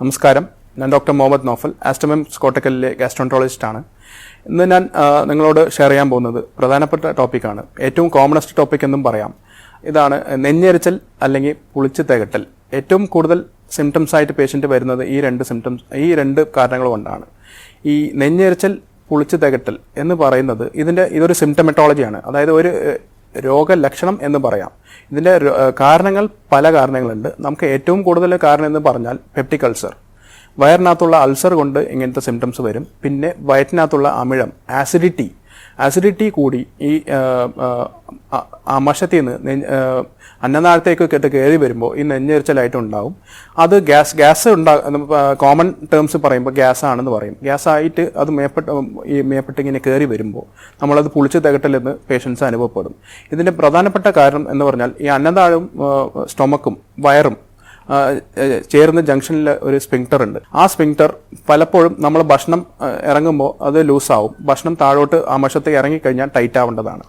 നമസ്കാരം. ഞാൻ ഡോക്ടർ മുഹമ്മദ് നോഫൽ ആസ്റ്റമം കോട്ടക്കലിലെ ഗാസ്ട്രോൺട്രോളജിസ്റ്റ് ആണ്. ഇന്ന് ഞാൻ നിങ്ങളോട് ഷെയർ ചെയ്യാൻ പോകുന്നത് പ്രധാനപ്പെട്ട ടോപ്പിക്കാണ് ഏറ്റവും കോമണസ്റ്റ് ടോപ്പിക് എന്നും പറയാം. ഇതാണ് നെഞ്ഞെരിച്ചൽ അല്ലെങ്കിൽ പുളിച്ച് തികട്ടൽ. ഏറ്റവും കൂടുതൽ സിംറ്റംസ് ആയിട്ട് പേഷ്യന്റ് വരുന്നത് ഈ രണ്ട് സിംറ്റംസ് ഈ രണ്ട് കാരണങ്ങൾ കൊണ്ടാണ്. ഈ നെഞ്ഞെരിച്ചൽ പുളിച്ച് തികട്ടൽ എന്ന് പറയുന്നത് ഇതിന്റെ ഇതൊരു സിംറ്റമെറ്റോളജിയാണ് അതായത് ഒരു രോഗലക്ഷണം എന്ന് പറയാം. ഇതിന്റെ കാരണങ്ങൾ പല കാരണങ്ങളുണ്ട്. നമുക്ക് ഏറ്റവും കൂടുതൽ കാരണം എന്ന് പറഞ്ഞാൽ പെപ്റ്റിക് അൾസർ വയറിനകത്തുള്ള അൾസർ കൊണ്ട് ഇങ്ങനത്തെ സിംറ്റംസ് വരും. പിന്നെ വയറ്റിനകത്തുള്ള അമിഴം ആസിഡിറ്റി ആസിഡിറ്റി കൂടി ഈ അമശത്തിൽ നിന്ന് അന്നനാളത്തേക്കൊക്കെ ആ, കയറി വരുമ്പോൾ ഈ നെഞ്ഞെരിച്ചലായിട്ട് ഉണ്ടാവും. അത് ഗ്യാസ് ഗ്യാസ് ഉണ്ടാ കോമൺ ടേംസ് പറയുമ്പോൾ ഗ്യാസ് ആണെന്ന് പറയും. ഗ്യാസ് ആയിട്ട് അത് മേപ്പെട്ട് ഈ മേപ്പെട്ട് ഇങ്ങനെ കയറി വരുമ്പോൾ നമ്മളത് പുളിച്ച് തികട്ടലെന്ന് പേഷ്യൻസ് അനുഭവപ്പെടും. ഇതിന്റെ പ്രധാനപ്പെട്ട കാരണം എന്ന് പറഞ്ഞാൽ ഈ അന്നനാളും സ്റ്റൊമക്കും വയറും ചേർന്ന ജംഗ്ഷനിൽ ഒരു സ്പിങ്ടർ ഉണ്ട്. ആ സ്പിങ്ടർ പലപ്പോഴും നമ്മൾ ഭക്ഷണം ഇറങ്ങുമ്പോൾ അത് ലൂസാവും. ഭക്ഷണം താഴോട്ട് ആ ആമശത്തേക്ക് ഇറങ്ങിക്കഴിഞ്ഞാൽ ടൈറ്റ് ആവേണ്ടതാണ്.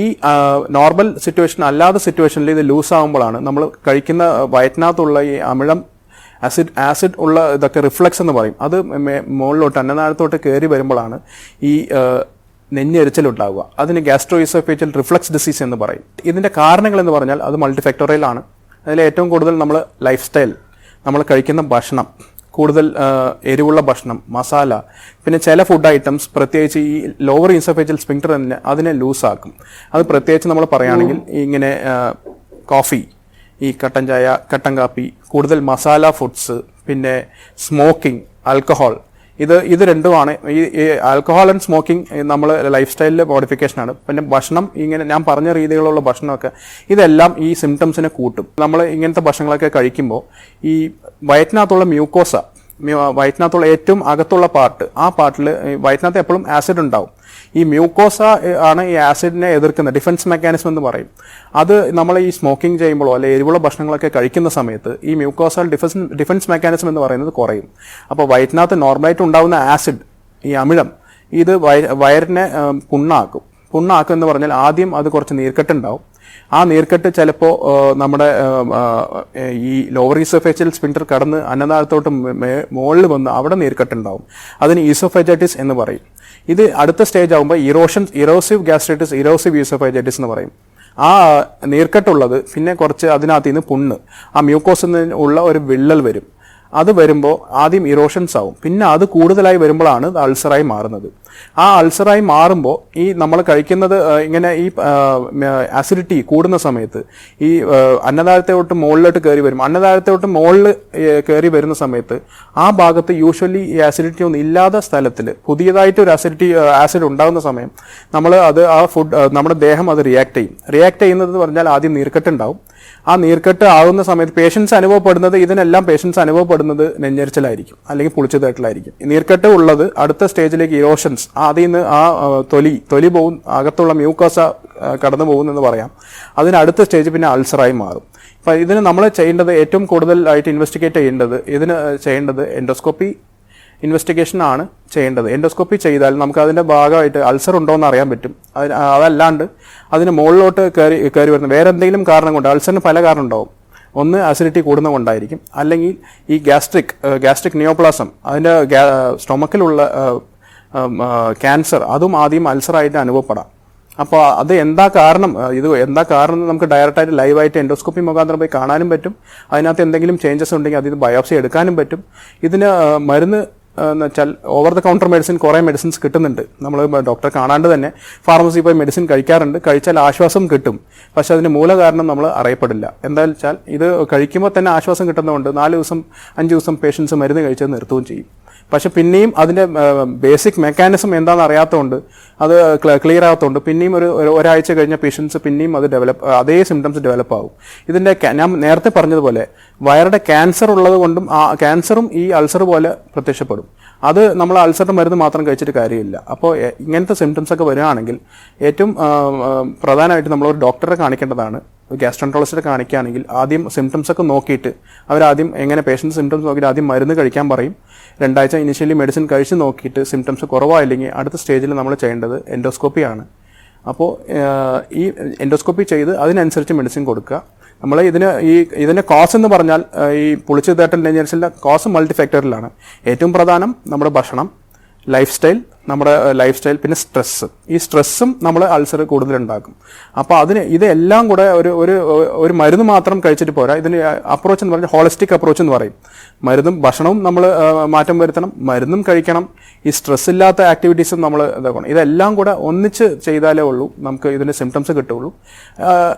ഈ നോർമൽ സിറ്റുവേഷൻ അല്ലാത്ത സിറ്റുവേഷനിൽ ഇത് ലൂസാവുമ്പോഴാണ് നമ്മൾ കഴിക്കുന്ന വയറ്റിനകത്തുള്ള ഈ അമിഴം ആസിഡ് ആസിഡ് ഉള്ള ഇതൊക്കെ റിഫ്ലക്സ് എന്ന് പറയും. അത് മുകളിലോട്ട് അന്നനാഴത്തോട്ട് കയറി വരുമ്പോഴാണ് ഈ നെഞ്ഞെരിച്ചിലുണ്ടാവുക. അതിന് ഗ്യാസ്ട്രോയിസോഫേറ്റൽ റിഫ്ലക്സ് ഡിസീസ് എന്ന് പറയും. ഇതിന്റെ കാരണങ്ങൾ എന്ന് പറഞ്ഞാൽ അത് മൾട്ടിഫാക്ടോറിയൽ ആണ്. അതിൽ ഏറ്റവും കൂടുതൽ നമ്മൾ ലൈഫ് സ്റ്റൈൽ നമ്മൾ കഴിക്കുന്ന ഭക്ഷണം കൂടുതൽ എരിവുള്ള ഭക്ഷണം മസാല പിന്നെ ചില ഫുഡ് ഐറ്റംസ് പ്രത്യേകിച്ച് ഈ ലോവർ ഇൻസഫേജൽ സ്പിങ്ടർ തന്നെ അതിനെ ലൂസാക്കും അത് പ്രത്യേകിച്ച് നമ്മൾ പറയുകയാണെങ്കിൽ ഇങ്ങനെ കോഫി ഈ കട്ടൻ ചായ കട്ടൻ കാപ്പി കൂടുതൽ മസാല ഫുഡ്സ് പിന്നെ സ്മോക്കിംഗ് ആൽക്കഹോൾ ഇത് ഇത് രണ്ടുമാണ്. ഈ ആൽക്കഹോൾ ആൻഡ് സ്മോക്കിംഗ് നമ്മൾ ലൈഫ് സ്റ്റൈലിലെ മോഡിഫിക്കേഷൻ ആണ്. പിന്നെ ഭക്ഷണം ഇങ്ങനെ ഞാൻ പറഞ്ഞ രീതിയിലുള്ള ഭക്ഷണമൊക്കെ ഇതെല്ലാം ഈ സിംറ്റംസിനെ കൂട്ടും. നമ്മൾ ഇങ്ങനത്തെ ഭക്ഷണങ്ങളൊക്കെ കഴിക്കുമ്പോൾ ഈ വയറ്റിനകത്തുള്ള മ്യൂക്കോസ മ്യൂ- വയറ്റിനകത്തുള്ള ഏറ്റവും അകത്തുള്ള പാർട്ട് ആ പാർട്ടിൽ വയറ്റിനകത്ത് എപ്പോഴും ആസിഡ് ഉണ്ടാവും. ഈ മ്യൂക്കോസ ആണ് ഈ ആസിഡിനെ എതിർക്കുന്ന ഡിഫൻസ് മെക്കാനിസം എന്ന് പറയും. അത് നമ്മൾ ഈ സ്മോക്കിംഗ് ചെയ്യുമ്പോഴോ അല്ലെ എരിവുള്ള ഭക്ഷണങ്ങളൊക്കെ കഴിക്കുന്ന സമയത്ത് ഈ മ്യൂക്കോസൽ ഡിഫൻസ് ഡിഫൻസ് മെക്കാനിസം എന്ന് പറയുന്നത് കുറയും. അപ്പോൾ വയറ്റിനകത്ത് നോർമലായിട്ട് ഉണ്ടാകുന്ന ആസിഡ് ഈ അമിഴം ഇത് വയ- വയറിനെ പുണ്ണാക്കും. പുണ്ണാക്കും എന്ന് പറഞ്ഞാൽ ആദ്യം അത് കുറച്ച് നീർക്കെട്ടുണ്ടാവും ആ നീർക്കെട്ട് ചിലപ്പോൾ നമ്മുടെ ഈ ലോവർ ഈസോഫേഷ്യൽ സ്പിൻഡർ കടന്ന് അന്നനാളത്തോട്ട് മുകളിൽ വന്ന് അവിടെ നീർക്കെട്ടുണ്ടാവും അതിന് ഈസോഫൈജൈറ്റിസ് എന്ന് പറയും. ഇത് അടുത്ത സ്റ്റേജ് ആകുമ്പോൾ erosion erosive gastritis erosive esophagitis എന്ന് പറയും. ആ നീർക്കെട്ടുള്ളത് പിന്നെ കുറച്ച് അതിനകത്ത് നിന്ന് പുണ്ണ് ആ മ്യൂക്കോസിൽ നിന്ന് ഉള്ള ഒരു വിള്ളൽ വരും. അത് വരുമ്പോൾ ആദ്യം ഇറോഷൻസ് ആവും. പിന്നെ അത് കൂടുതലായി വരുമ്പോഴാണ് അൾസറായി മാറുന്നത്. ആ അൾസറായി മാറുമ്പോൾ ഈ നമ്മൾ കഴിക്കുന്നത് ഇങ്ങനെ ഈ ആസിഡിറ്റി കൂടുന്ന സമയത്ത് ഈ അന്നദാരത്തോട്ട് മുകളിലോട്ട് കയറി വരും. അന്നദാരത്തോട്ട് മുകളിൽ കയറി വരുന്ന സമയത്ത് ആ ഭാഗത്ത് യൂഷ്വലി ഈ ആസിഡിറ്റി ഒന്നും ഇല്ലാത്ത സ്ഥലത്തിൽ പുതിയതായിട്ട് ഒരു ആസിഡിറ്റി ആസിഡ് ഉണ്ടാകുന്ന സമയം നമ്മൾ അത് ആ ഫുഡ് നമ്മുടെ ദേഹം അത് റിയാക്ട് ചെയ്യും. റിയാക്ട് ചെയ്യുന്നത് പറഞ്ഞാൽ ആദ്യം നീർക്കെട്ടുണ്ടാവും ആ നീർക്കെട്ട് ആകുന്ന സമയത്ത് പേഷ്യൻസ് അനുഭവപ്പെടുന്നത് ഇതിനെല്ലാം പേഷ്യൻസ് അനുഭവപ്പെടുന്നത് നെഞ്ഞരിച്ചിലായിരിക്കും. അല്ലെങ്കിൽ പുളിച്ചതായിട്ടിലായിരിക്കും ഈ നീർക്കെട്ട് ഉള്ളത് അടുത്ത സ്റ്റേജിലേക്ക് ഇറോഷൻസ് അതിൽ നിന്ന് ആ തൊലി തൊലി പോകും അകത്തുള്ള മ്യൂക്കോസ കടന്നു പോകുന്നെന്ന് പറയാം. അതിന് അടുത്ത സ്റ്റേജ് പിന്നെ അൾസറായി മാറും. അപ്പം ഇതിന് നമ്മൾ ചെയ്യേണ്ടത് ഏറ്റവും കൂടുതലായിട്ട് ഇൻവെസ്റ്റിഗേറ്റ് ചെയ്യേണ്ടത് ഇതിന് ചെയ്യേണ്ടത് എൻഡോസ്കോപ്പി ഇൻവെസ്റ്റിഗേഷൻ ആണ് ചെയ്യേണ്ടത്. എൻഡോസ്കോപ്പി ചെയ്താൽ നമുക്ക് അതിന്റെ ഭാഗമായിട്ട് അൾസർ ഉണ്ടോ എന്ന് അറിയാൻ പറ്റും. അതല്ലാണ്ട് അതിന് മുകളിലോട്ട് കയറി കയറി വരുന്ന വേറെ എന്തെങ്കിലും കാരണം കൊണ്ട് അൾസറിന് പല കാരണം ഉണ്ടാവും. ഒന്ന് അസിഡിറ്റി കൂടുന്ന കൊണ്ടായിരിക്കും. അല്ലെങ്കിൽ ഈ ഗ്യാസ്ട്രിക് ഗ്യാസ്ട്രിക് നിയോപ്ലാസം അതിന്റെ സ്റ്റൊമക്കിലുള്ള ക്യാൻസർ അതും ആദ്യം അൾസറായിട്ട് അനുഭവപ്പെടാം. അപ്പോൾ അത് എന്താ കാരണം? ഇത് എന്താ കാരണം നമുക്ക് ഡയറക്റ്റായിട്ട് ലൈവായിട്ട് എൻഡോസ്കോപ്പി മുഖാന്തരം പോയി കാണാനും പറ്റും. അതിനകത്ത് എന്തെങ്കിലും ചേഞ്ചസ് ഉണ്ടെങ്കിൽ അതിന് ബയോപ്സി എടുക്കാനും പറ്റും. ഇതിന് മരുന്ന് എന്ന് വെച്ചാൽ ഓവർ ദ കൗണ്ടർ മെഡിസിൻ കുറേ മെഡിസിൻസ് കിട്ടുന്നുണ്ട്. നമ്മൾ ഡോക്ടറെ കാണാണ്ട് തന്നെ ഫാർമസി പോയി മെഡിസിൻ കഴിക്കാറുണ്ട്. കഴിച്ചാൽ ആശ്വാസം കിട്ടും. പക്ഷേ അതിന് മൂല കാരണം നമ്മൾ അറിയപ്പെടില്ല. എന്താ വെച്ചാൽ ഇത് കഴിക്കുമ്പോൾ തന്നെ ആശ്വാസം കിട്ടുന്നതുകൊണ്ട് നാല് ദിവസം അഞ്ച് ദിവസം പേഷ്യൻസ് മരുന്ന് കഴിച്ചത് നിർത്തുകയും ചെയ്യും. പക്ഷെ പിന്നെയും അതിന്റെ ബേസിക് മെക്കാനിസം എന്താണെന്ന് അറിയാത്തതുകൊണ്ട് അത് ക്ലിയർ ആകാത്തതുകൊണ്ട് പിന്നെയും ഒരു ഒരു ഒരാഴ്ച കഴിഞ്ഞ പേഷ്യൻസ് പിന്നെയും അത് ഡെവലപ്പ് അതേ സിംറ്റംസ് ഡെവലപ്പ് ആകും ഇതിന്റെ ഞാൻ നേരത്തെ പറഞ്ഞതുപോലെ വയറുടെ ക്യാൻസർ ഉള്ളത് കൊണ്ടും ആ ക്യാൻസറും ഈ അൾസർ പോലെ പ്രത്യക്ഷപ്പെടും. അത് നമ്മൾ അൾസറിന്റെ മരുന്ന് മാത്രം കഴിച്ചിട്ട് കാര്യമില്ല. അപ്പോൾ ഇങ്ങനത്തെ സിംറ്റംസ് ഒക്കെ വരികയാണെങ്കിൽ ഏറ്റവും പ്രധാനമായിട്ട് നമ്മൾ ഒരു ഡോക്ടറെ കാണിക്കേണ്ടതാണ്. ഗ്യാസ്ട്രോൺട്രോളജിസ്റ്റിനെ കാണിക്കുകയാണെങ്കിൽ ആദ്യം സിംറ്റംസ് ഒക്കെ നോക്കിയിട്ട് അവരാദ്യം എങ്ങനെ പേഷ്യന്റ് സിംറ്റംസ് നോക്കിയിട്ട് ആദ്യം മരുന്ന് കഴിക്കാൻ പറയും. രണ്ടാഴ്ച ഇനിഷ്യലി മെഡിസിൻ കഴിച്ച് നോക്കിയിട്ട് സിംറ്റംസ് കുറവായില്ലെങ്കിൽ അടുത്ത സ്റ്റേജിൽ നമ്മൾ ചെയ്യേണ്ടത് എൻഡോസ്കോപ്പി ആണ്. അപ്പോൾ ഈ എൻഡോസ്കോപ്പി ചെയ്ത് അതിനനുസരിച്ച് മെഡിസിൻ കൊടുക്കുക. നമ്മൾ ഇതിന് ഈ ഇതിന്റെ കോസ് എന്ന് പറഞ്ഞാൽ ഈ പുളിച്ചു തേട്ടൽ നെഞ്ചരിച്ചിലെ കോസ് മൾട്ടി ഫാക്ടറിലാണ് ഏറ്റവും പ്രധാനം നമ്മുടെ ഭക്ഷണം. ലൈഫ് സ്റ്റൈൽ നമ്മുടെ ലൈഫ് സ്റ്റൈൽ പിന്നെ സ്ട്രെസ്സ് ഈ സ്ട്രെസ്സും നമ്മൾ അൾസർ കൂടുതലുണ്ടാക്കും. അപ്പോൾ അതിന് ഇതെല്ലാം കൂടെ ഒരു ഒരു ഒരു മരുന്ന് മാത്രം കഴിച്ചിട്ട് പോരാ. ഇതിന് അപ്രോച്ച് എന്ന് പറഞ്ഞാൽ ഹോളിസ്റ്റിക് അപ്രോച്ച് എന്ന് പറയും. മരുന്നും ഭക്ഷണവും നമ്മൾ മാറ്റം വരുത്തണം. മരുന്നും കഴിക്കണം. ഈ സ്ട്രെസ് ഇല്ലാത്ത ആക്ടിവിറ്റീസും നമ്മൾ ഇതാക്കണം. ഇതെല്ലാം കൂടെ ഒന്നിച്ച് ചെയ്താലേ ഉള്ളൂ. നമുക്ക് ഇതിന്റെ സിംറ്റംസ് കിട്ടുള്ളൂ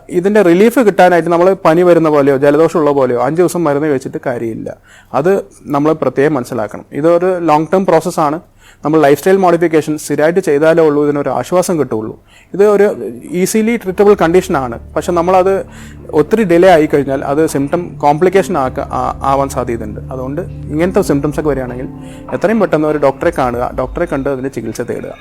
ഇതിന്റെ റിലീഫ് കിട്ടാനായിട്ട് നമ്മൾ പനി വരുന്ന പോലെയോ ജലദോഷമുള്ള പോലെയോ അഞ്ച് ദിവസം മരുന്ന് കഴിച്ചിട്ട് കാര്യമില്ല. അത് നമ്മൾ പ്രത്യേകം മനസ്സിലാക്കണം. ഇതൊരു ലോങ് ടേം പ്രോസസ്സാണ് നമ്മൾ ലൈഫ് സ്റ്റൈൽ മോഡിഫിക്കേഷൻ സ്ഥിരമായിട്ട് ചെയ്താലേ ഉള്ളൂ ഇതിനൊരു ആശ്വാസം കിട്ടുള്ളൂ ഇത് ഒരു ഈസിലി ട്രീറ്റബിൾ കണ്ടീഷനാണ് പക്ഷെ നമ്മളത് ഒത്തിരി ഡിലേ ആയി കഴിഞ്ഞാൽ അത് സിംറ്റം കോംപ്ലിക്കേഷൻ ആവാൻ സാധ്യതയുണ്ട്. അതുകൊണ്ട് ഇങ്ങനത്തെ സിംറ്റംസ് ഒക്കെ വരികയാണെങ്കിൽ എത്രയും പെട്ടെന്ന് ഒരു ഡോക്ടറെ കാണുക ഡോക്ടറെ കണ്ട് അതിന് ചികിത്സ തേടുക.